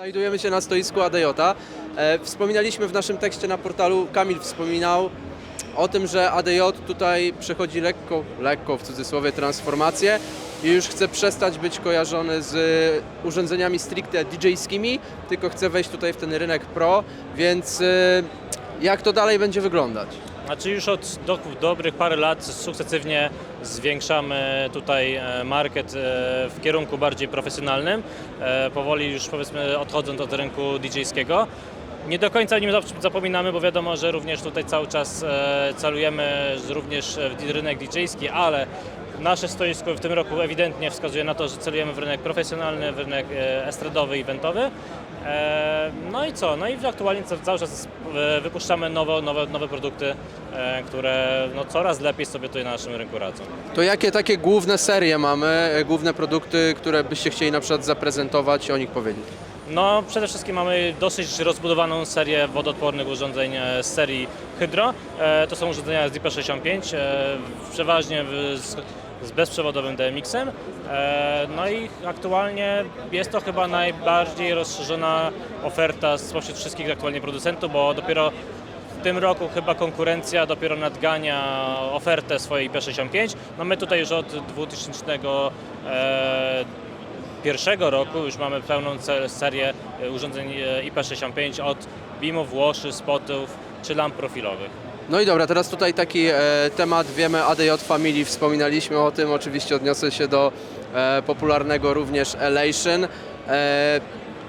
Znajdujemy się na stoisku ADJ. E, wspominaliśmy w naszym tekście na portalu, Kamil wspominał o tym, że ADJ tutaj przechodzi lekko, lekko w cudzysłowie, transformację i już chce przestać być kojarzony z urządzeniami stricte DJ-skimi, tylko chce wejść tutaj w ten rynek pro, więc e, jak to dalej będzie wyglądać? Znaczy już od do, dobrych parę lat sukcesywnie zwiększamy tutaj e, market e, w kierunku bardziej profesjonalnym, e, powoli już powiedzmy odchodząc od rynku DJ-skiego. Nie do końca nim zap- zapominamy, bo wiadomo, że również tutaj cały czas celujemy również w rynek DJ-ski, ale nasze stoisko w tym roku ewidentnie wskazuje na to, że celujemy w rynek profesjonalny, w rynek e, estradowy, eventowy. E, No i co? No i aktualnie ca- cały czas e, wypuszczamy nowe, nowe, nowe produkty, które no, coraz lepiej sobie tutaj na naszym rynku radzą. To jakie takie główne serie mamy, główne produkty, które byście chcieli na przykład zaprezentować i o nich powiedzieć? No przede wszystkim mamy dosyć rozbudowaną serię wodoodpornych urządzeń z serii Hydro. To są urządzenia z DP65, e, przeważnie z, z bezprzewodowym DMX-em. E, No i aktualnie jest to chyba najbardziej rozszerzona oferta spośród wszystkich aktualnie producentów, bo dopiero w tym roku chyba konkurencja dopiero nadgania ofertę swojej IP65. No my tutaj już od 2001 roku już mamy pełną serię e, urządzeń e, IP65 od beamów, łoszy, spotów czy lamp profilowych. No i dobra, teraz tutaj taki e, temat, wiemy ADJ Family, wspominaliśmy o tym, oczywiście odniosę się do e, popularnego również Elation. E,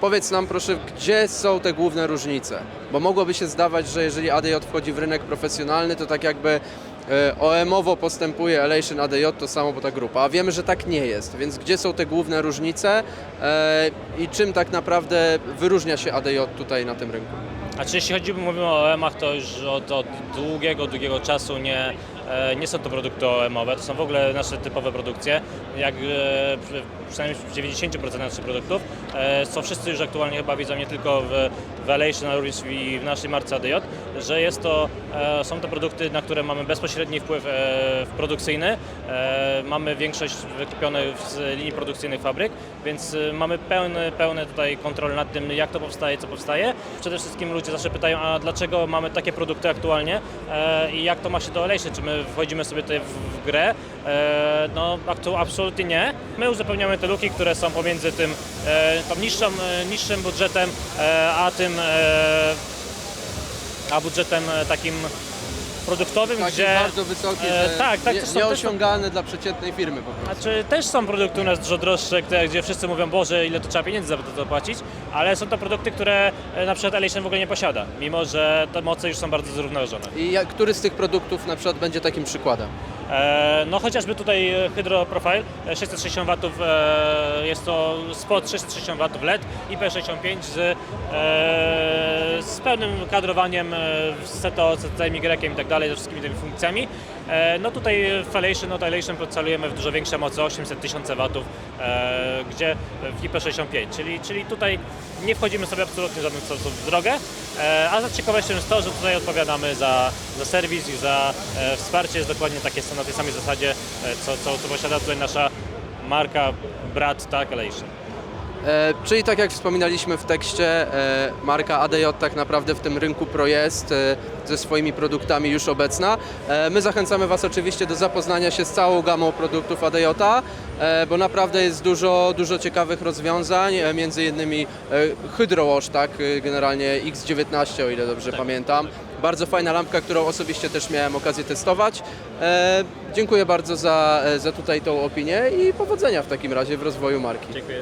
powiedz nam proszę, gdzie są te główne różnice? Bo mogłoby się zdawać, że jeżeli ADJ wchodzi w rynek profesjonalny, to tak jakby e, OM-owo postępuje Elation ADJ, to samo, bo ta grupa. A wiemy, że tak nie jest, więc gdzie są te główne różnice e, i czym tak naprawdę wyróżnia się ADJ tutaj na tym rynku? A czy jeśli chodzi, mówimy o OEM-ach, to już od, od długiego, długiego czasu nie, nie są to produkty OEM-owe, to są w ogóle nasze typowe produkcje. Jak e, przy- przynajmniej w 90% naszych produktów e, są wszyscy już aktualnie chyba widzą nie tylko w, Elation, ale również i w naszej marce ADJ, że jest to, e, są to produkty, na które mamy bezpośredni wpływ e, produkcyjny. E, mamy większość wykupionych z linii produkcyjnych fabryk, więc e, mamy pełny, pełny tutaj kontrolę nad tym, jak to powstaje, co powstaje. Przede wszystkim ludzie zawsze pytają, a dlaczego mamy takie produkty aktualnie e, i jak to ma się do Elation, czy my wchodzimy sobie tutaj w, grę? E, no absolutnie nie. My uzupełniamy te luki, które są pomiędzy tym e, niższą, e, niższym budżetem, a tym a budżetem takim produktowym, Taki gdzie bardzo wysoki, e, że tak, tak, nie, też są- też są- dla przeciętnej firmy po prostu. Znaczy też są produkty u nas dużo droższe, które, gdzie wszyscy mówią, Boże, ile to trzeba pieniędzy za to zapłacić, ale są to produkty, które e, na przykład Elation w ogóle nie posiada, mimo że te moce już są bardzo zrównoważone. I jak, który z tych produktów na przykład będzie takim przykładem? E, no chociażby tutaj e, Hydro Profile, e, 660 W, jest to spot 660 W LED, IP65 z, e, z pełnym kadrowaniem, e, z CTO, CTMY i tak dalej, ze wszystkimi tymi funkcjami. E, no tutaj w Elation, no Elation celujemy w dużo większe moce, 800 tysięcy W, e, gdzie w IP65, czyli, czyli tutaj nie wchodzimy sobie absolutnie w żaden sposób w drogę, a ciekawością jest to, że tutaj odpowiadamy za, za serwis i za wsparcie, jest dokładnie takie na tej samej zasadzie, co, co, co posiada tutaj nasza marka, brat, tak, Elation. E, czyli tak jak wspominaliśmy w tekście, e, marka ADJ tak naprawdę w tym rynku pro jest e, ze swoimi produktami już obecna. E, my zachęcamy Was oczywiście do zapoznania się z całą gamą produktów ADJ, e, bo naprawdę jest dużo, dużo ciekawych rozwiązań, e, między innymi e, Hydro Wash, tak, e, generalnie X19 o ile dobrze pamiętam. Bardzo fajna lampka, którą osobiście też miałem okazję testować. E, dziękuję bardzo za, e, za tutaj tą opinię i powodzenia w takim razie w rozwoju marki. Dziękuję.